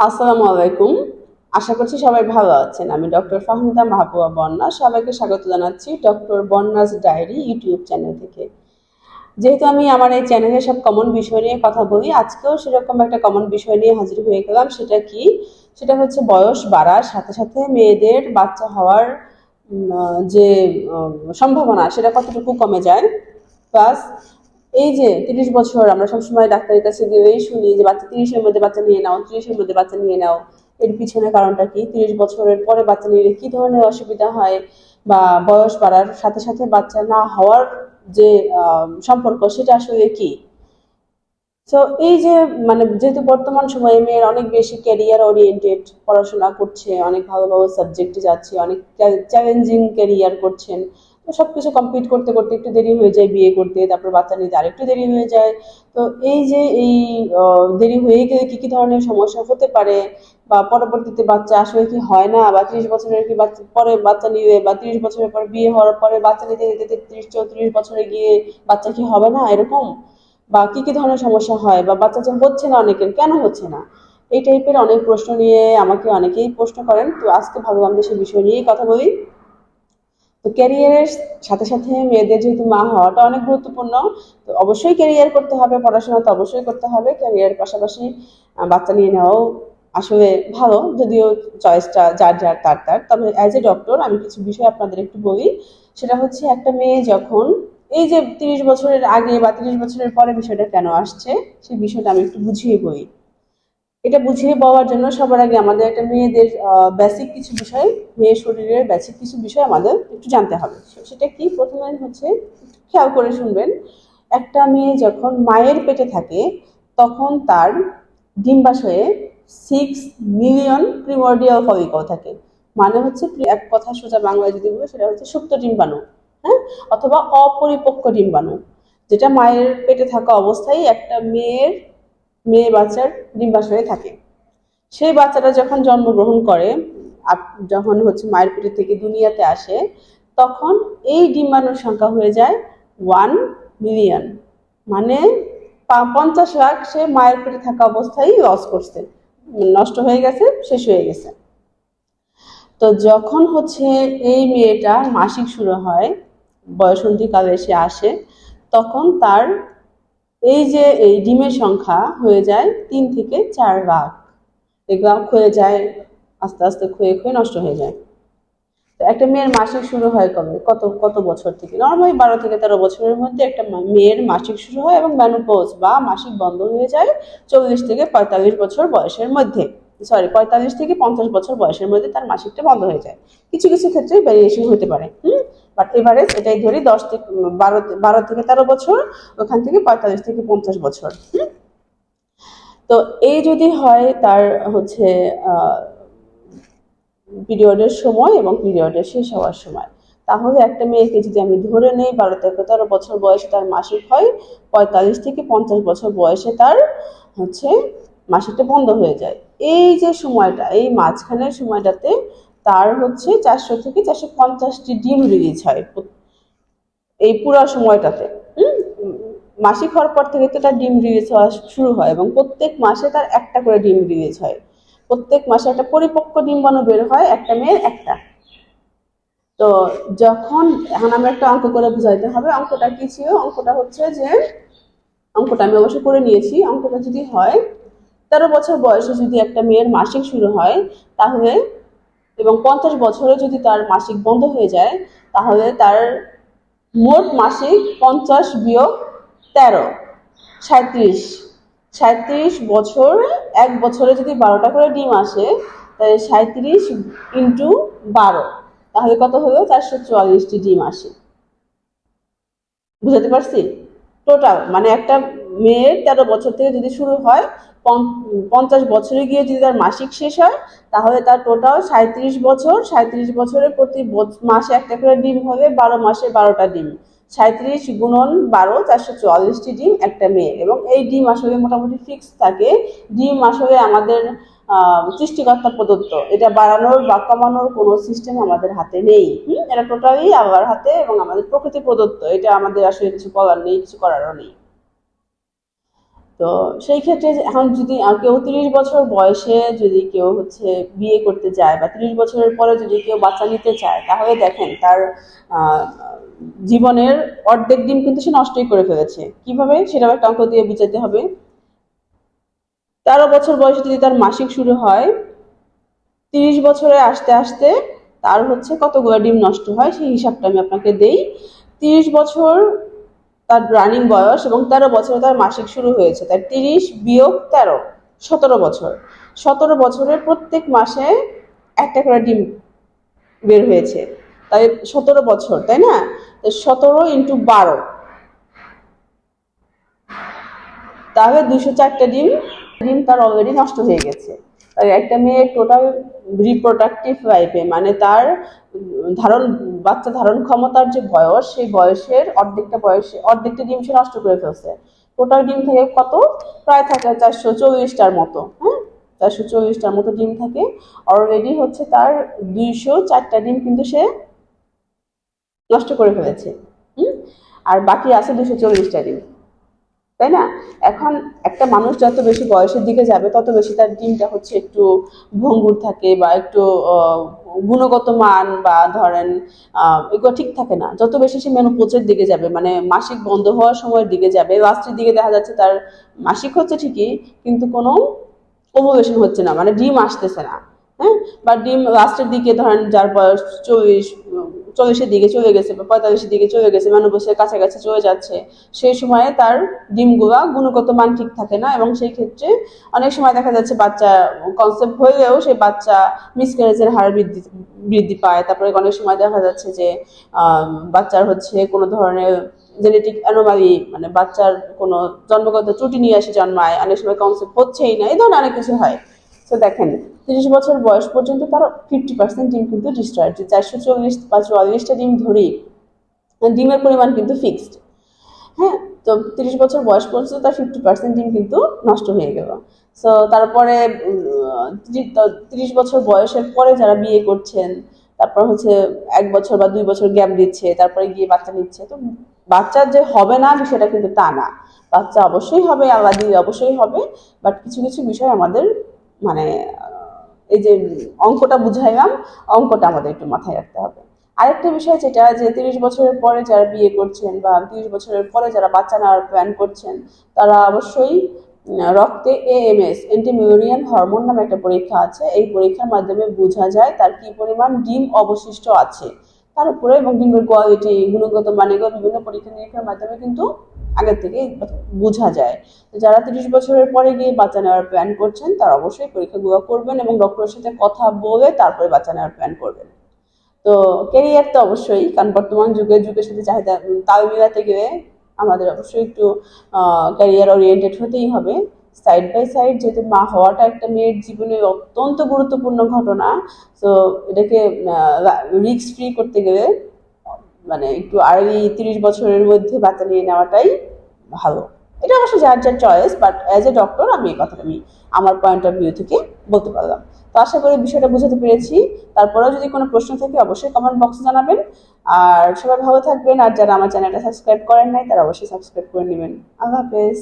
আসসালামু আলাইকুম। আশা করছি সবাই ভালো আছেন। আমি ডক্টর ফাহমিদা মাহবুবা বন্যা সবাইকে স্বাগত জানাচ্ছি doctor Bonya's diary YouTube channel থেকে। যেহেতু আমি আমার এই চ্যানেলে সব কমন বিষয় নিয়ে কথা বলি, আজকেও সেরকম একটা কমন বিষয় নিয়ে হাজির হয়ে গেলাম। সেটা কি? সেটা হচ্ছে বয়স বাড়ার সাথে সাথে মেয়েদের বাচ্চা হওয়ার যে সম্ভাবনা, সেটা কতটুকু কমে যায়? প্লাস এই যে তিরিশ বছর আমরা সবসময় ডাক্তারের কাছে গিয়েই শুনি যে বাচ্চা তিরিশের মধ্যে বাচ্চা নিয়ে নাও, তিরিশের মধ্যে বাচ্চা নিয়ে নাও। এর পিছনে কারণটা কি? তিরিশ বছরের পরে বাচ্চা নিলে কি ধরনের অসুবিধা হয়? বা বয়স বাড়ার সাথে সাথে বাচ্চা না হওয়ার যে সম্পর্ক সেটা আসলে কি? তো এই যে মানে যেহেতু বর্তমান সময়ে মেয়ের অনেক বেশি ক্যারিয়ার ওরিয়েন্টেড পড়াশোনা করছে, অনেক ভালো ভালো সাবজেক্টে যাচ্ছে, অনেক চ্যালেঞ্জিং ক্যারিয়ার করছেন তো সবকিছু কমপ্লিট করতে করতে একটু দেরি হয়ে যায় বিয়ে করতে, তারপর বাচ্চা নিতে আরেকটু দেরি হয়ে যায়। তো এই যে এই দেরি হয়ে গেলে কি কি ধরনের সমস্যা হতে পারে? বা পরবর্তীতে বাচ্চা আসলে কি হয় না? বা ত্রিশ বছরের কি বাচ্চা, পরে বাচ্চা নিলে বা ত্রিশ বছরের পর বিয়ে হওয়ার পরে বাচ্চা নিতে নিতে তেত্রিশ চৌত্রিশ বছরে গিয়ে বাচ্চা কি হবে না? এরকম? বা কি কি ধরনের সমস্যা হয়? বা বাচ্চা যে হচ্ছে না অনেকের, কেন হচ্ছে না? এই টাইপের অনেক প্রশ্ন নিয়ে আমাকে অনেকেই প্রশ্ন করেন। তো আজকে ভাবলাম যে সেই বিষয় নিয়েই কথা বলি। তো ক্যারিয়ারের সাথে সাথে মেয়েদের যেহেতু মা হওয়াটা অনেক গুরুত্বপূর্ণ, তো অবশ্যই ক্যারিয়ার করতে হবে, পড়াশোনা তো অবশ্যই করতে হবে ক্যারিয়ারের পাশাপাশি বাচ্চা নিয়ে নেওয়াও আসলে ভালো, যদিও চয়েসটা যার যার তার তার। তবে অ্যাজ এ ডক্টর আমি কিছু বিষয় আপনাদের একটু বলি, সেটা হচ্ছে একটা মেয়ে যখন, এই যে তিরিশ বছরের আগে বা তিরিশ বছরের পরে বিষয়টা কেন আসছে, সেই বিষয়টা আমি একটু বুঝিয়ে বলি। এটা বুঝিয়ে বলার জন্য সবার আগে আমাদের একটা মেয়েদের বেসিক কিছু বিষয়, মেয়ের শরীরের বেসিক কিছু বিষয় আমাদের একটু জানতে হবে। সেটা কি? প্রথমে হচ্ছে, খেয়াল করে শুনবেন, একটা মেয়ে যখন মায়ের পেটে থাকে, তখন তার ডিম্বাশয়ে সিক্স মিলিয়ন প্রিমর্ডিয়াল ফলিকল থাকে। মানে হচ্ছে এক কথা সোজা বাংলায় যদি বলি, সেটা হচ্ছে সুপ্ত ডিম্বাণু হ্যাঁ? অথবা অপরিপক্ক ডিম্বাণু, যেটা মায়ের পেটে থাকা অবস্থায় একটা মেয়ের মেয়ে বাচ্চার ডিম্বাশয়ে থাকে। সেই বাচ্চাটা যখন জন্মগ্রহণ করে যখন হচ্ছে মায়ের পেটে থেকে দুনিয়াতে আসে, তখন এই ডিম্বাণুর সংখ্যা হয়ে যায় ওয়ান মিলিয়ন মানে পঞ্চাশ লাখ সে মায়ের পেটে থাকা অবস্থায় লস করছে। নষ্ট হয়ে গেছে, শেষ হয়ে গেছে। তো যখন হচ্ছে এই মেয়েটা মাসিক শুরু হয়, বয়সন্ধিকালে সে আসে, তখন তার এই যে এই ডিমের সংখ্যা হয়ে যায় তিন থেকে চার লাখ এগুলো ক্ষয়ে যায়, আস্তে আস্তে ক্ষয়ে ক্ষয়ে নষ্ট হয়ে যায়। তো একটা মেয়ের মাসিক শুরু হয় কবে? কত কত বছর থেকে? নর্মালি বারো থেকে তেরো বছরের মধ্যে একটা মেয়ের মাসিক শুরু হয় এবং ম্যানোপোজ বা মাসিক বন্ধ হয়ে যায় চল্লিশ থেকে পঁয়তাল্লিশ বছর বয়সের মধ্যে। সরি পঁয়তাল্লিশ থেকে পঞ্চাশ বছর বয়সের মধ্যে তার মাসিকটা বন্ধ হয়ে যায়। কিছু কিছু ক্ষেত্রে ভ্যারিয়েশন হতে পারে। হুম? বাট এভারেজ এটাই ধরি, দশ থেকে বারো বারো থেকে তেরো বছর, ওখান থেকে পঁয়তাল্লিশ থেকে পঞ্চাশ বছর তো এই যদি হয় তার হচ্ছে পিরিয়ডের সময় এবং পিরিয়ডের শেষ হওয়ার সময়। তাহলে একটা মেয়েকে যদি আমি ধরে নেই, বারো থেকে তেরো বছর বয়সে তার মাসিক হয়, পঁয়তাল্লিশ থেকে পঞ্চাশ বছর বয়সে তার হচ্ছে, মাসিকটা বন্ধ হয়ে যায়। এই যে সময়টা, এই মাঝখানের সময়টাতে তার হচ্ছে চারশো থেকে চারশো পঞ্চাশটি ডিম রিলিজ হয় এই পুরো সময়টাতে? মাসিক হওয়ার পর থেকে তো তার ডিম রিলিজ হওয়া শুরু হয় এবং প্রত্যেক মাসে তার একটা করে ডিম রিলিজ হয়। প্রত্যেক মাসে একটা পরিপক্ক ডিম্বাণু বের হয় একটা মেয়ের একটা। তো যখন, এখন আমরা একটা অঙ্ক করে বুঝাইতে হবে। অঙ্কটা কি ছিল? অঙ্কটা হচ্ছে যে, অঙ্কটা আমি অবশ্য করে নিয়েছি। অঙ্কটা যদি হয়, তেরো বছর বয়সে যদি একটা মেয়ের মাসিক শুরু হয়, তাহলে এবং পঞ্চাশ বছরে যদি তার মাসিক বন্ধ হয়ে যায়, তাহলে তার মোট মাসিক পঞ্চাশ বিয়োগ তেরো। সাঁত্রিশ সাঁত্রিশ বছর, এক বছরে যদি বারোটা করে ডিম আসে, তাহলে সাঁত্রিশ ইন্টু বারো। তাহলে কত হলো? চারশো চুয়াল্লিশটি ডিম আসে। বুঝাতে পারছি? টোটাল মানে একটা মেয়ের তেরো বছর থেকে যদি শুরু হয় পঞ্চ- পঞ্চাশ বছরে গিয়ে যদি তার মাসিক শেষ হয়, তাহলে তার টোটাল সাঁত্রিশ বছর সাঁত্রিশ বছরের প্রতি মাসে একটা করে ডিম হবে, বারো মাসে বারোটা ডিম। সাঁত্রিশ গুণন বারো, চারশো চুয়াল্লিশটি ডিম একটা মেয়ের এবং এই ডিম আসলে মোটামুটি ফিক্স থাকে। ডিম আসলে আমাদের সৃষ্টিকর্তা প্রদত্ত। এটা বাড়ানোর বা কমানোর কোনো সিস্টেম আমাদের হাতে নেই। হুম? এটা টোটালি আল্লাহর হাতে এবং আমাদের প্রকৃতি প্রদত্ত। এটা আমাদের আসলে কিছু বলার নেই, কিছু করারও নেই। তো সেই ক্ষেত্রে এখন যদি কেউ তিরিশ বছর বয়সে যদি কেউ হচ্ছে বিয়ে করতে যায় বা তিরিশ বছরের পরে যদি কেউ বাচ্চা নিতে চায়, তাহলে দেখেন তার জীবনের অর্ধেক দিন কিন্তু সে নষ্টই করে ফেলেছে। কীভাবে? সেটাও একটা অঙ্ক দিয়ে বুঝাতে হবে। তেরো বছর বয়সে যদি তার মাসিক শুরু হয়, তিরিশ বছরে আসতে আসতে তার হচ্ছে কতগুলো ডিম নষ্ট হয় সেই হিসাবটা আমি আপনাকে দেই। তিরিশ বছর তার রানিং বয়স এবং তেরো বছরে তার মাসিক শুরু হয়েছে। তার তিরিশ বিয়োগ তেরো, সতেরো বছর। সতেরো বছরের প্রত্যেক মাসে একটা করে ডিম বের হয়েছে। তাই সতেরো বছর, তাই না? সতেরো ইন্টু বারো। তাহলে দুশো চারটে ডিম ডিম তার অলরেডি নষ্ট হয়ে গেছে। একটা মেয়ের টোটাল রিপ্রোডাক্টিভ লাইফে মানে তার ধারণ, বাচ্চা ধারণ ক্ষমতার যে বয়স, সেই বয়সের অর্ধেকটা বয়সে অর্ধেকটা ডিম সে নষ্ট করে ফেলছে। টোটাল ডিম থাকে কত? প্রায় থাকে চারশো চল্লিশটার মতো হ্যাঁ? চারশো চল্লিশটার মতো ডিম থাকে। অলরেডি হচ্ছে তার দুইশো চারটা ডিম কিন্তু সে নষ্ট করে ফেলেছে, হুম? আর বাকি আছে দুশো চল্লিশটা ডিম। তাই না? এখন একটা মানুষ যত বেশি বয়সের দিকে যাবে, তত বেশি তার ডিমটা হচ্ছে একটু ভঙ্গুর থাকে বা একটু গুণগত মান বা ধরেন এগুলো ঠিক থাকে না। যত বেশি সে মেনোপোজের দিকে যাবে মানে মাসিক বন্ধ হওয়ার সময়ের দিকে যাবে লাস্টের দিকে দেখা যাচ্ছে তার মাসিক হচ্ছে ঠিকই, কিন্তু কোনো ওভুলেশন হচ্ছে না মানে ডিম আসতেছে না। হ্যাঁ বা ডিম লাস্টের দিকে ধরেন যার বয়স চল্লিশ, চল্লিশের দিকে চলে গেছে বা পঁয়তাল্লিশের দিকে চলে গেছে মেনোপোজের কাছাকাছি চলে যাচ্ছে, সেই সময়ে তার ডিমগুলা গুণগত মান ঠিক থাকে না এবং সেই ক্ষেত্রে অনেক সময় দেখা যাচ্ছে বাচ্চা কনসেপ্ট হলেও সেই বাচ্চা মিসক্যারেজের হার বৃদ্ধি বৃদ্ধি পায়। তারপরে অনেক সময় দেখা যাচ্ছে যে বাচ্চার হচ্ছে কোনো ধরনের জেনেটিক অ্যানোমালি মানে বাচ্চার কোনো জন্মগত ত্রুটি নিয়ে আসে জন্মায়, অনেক সময় কনসেপ্ট হচ্ছেই না, এই ধরনের অনেক কিছু হয়। তো দেখেন, তিরিশ বছর বয়স পর্যন্ত তার ফিফটি পার্সেন্ট ডিম কিন্তু ডিস্ট্রয়েড চারশো চল্লিশ বা চুয়াল্লিশটা ডিম ধরি ডিমের পরিমাণ কিন্তু ফিক্সড হ্যাঁ তো তিরিশ বছর বয়স পর্যন্ত তার ফিফটি পার্সেন্ট ডিম কিন্তু নষ্ট হয়ে গেল। সো তারপরে তিরিশ বছর বয়সের পরে যারা বিয়ে করছেন, তারপর হচ্ছে এক বছর বা দুই বছর গ্যাপ দিচ্ছে, তারপরে গিয়ে বাচ্চা নিচ্ছে, তো বাচ্চা যে হবে না সেটা কিন্তু তা না। বাচ্চা অবশ্যই হবে, আল্লাহ দিয়ে অবশ্যই হবে বাট কিছু কিছু বিষয় আমাদের মানে এই যে অঙ্কটা বুঝাইলাম অঙ্কটা আমাদের একটু মাথায় রাখতে হবে। আরেকটা বিষয় যেটা, যে তিরিশ বছরের পরে যারা বিয়ে করছেন বা তিরিশ বছরের পরে যারা বাচ্চা নেওয়ার প্ল্যান করছেন, তারা অবশ্যই রক্তে এএমএস অ্যান্টিমিউরিয়ান হরমোন নামে একটা পরীক্ষা আছে। এই পরীক্ষার মাধ্যমে বোঝা যায় তার কি পরিমাণ ডিম অবশিষ্ট আছে। তার উপরে এবং ডিমের কোয়ালিটি গুণগত মানে এগুলো বিভিন্ন পরীক্ষা নিরীক্ষার মাধ্যমে কিন্তু আগের থেকে বোঝা যায়। তো যারা তিরিশ বছরের পরে গিয়ে বাচ্চা নেওয়ার প্ল্যান করছেন, তারা অবশ্যই পরীক্ষাগুলো করবেন এবং ডক্টরের সাথে কথা বলে তারপরে বাচ্চা নেওয়ার প্ল্যান করবেন। তো ক্যারিয়ার তো অবশ্যই, কারণ বর্তমান যুগে, যুগের সাথে চাহিদা, তাল মিলাতে গেলে আমাদের অবশ্যই একটু ক্যারিয়ার ওরিয়েন্টেড হতেই হবে। সাইড বাই সাইড যেহেতু মা হওয়াটা একটা মেয়ের জীবনে অত্যন্ত গুরুত্বপূর্ণ ঘটনা, তো এটাকে রিস্ক ফ্রি করতে গেলে মানে একটু আড়াই তিরিশ বছরের মধ্যে বাচ্চা নিয়ে নেওয়াটাই ভালো। এটা অবশ্য যার যার choice but as a doctor আমি এই কথাটা আমি, আমার পয়েন্ট অফ ভিউ থেকে বলতে পারলাম। তো আশা করি বিষয়টা বুঝাতে পেরেছি। তারপরেও যদি কোনো প্রশ্ন থাকে, অবশ্যই কমেন্ট বক্সে জানাবেন। আর সবাই ভালো থাকবেন। আর যারা আমার চ্যানেলটা সাবস্ক্রাইব করেন নাই, তারা অবশ্যই সাবস্ক্রাইব করে নেবেন। আল্লাহ হাফেজ।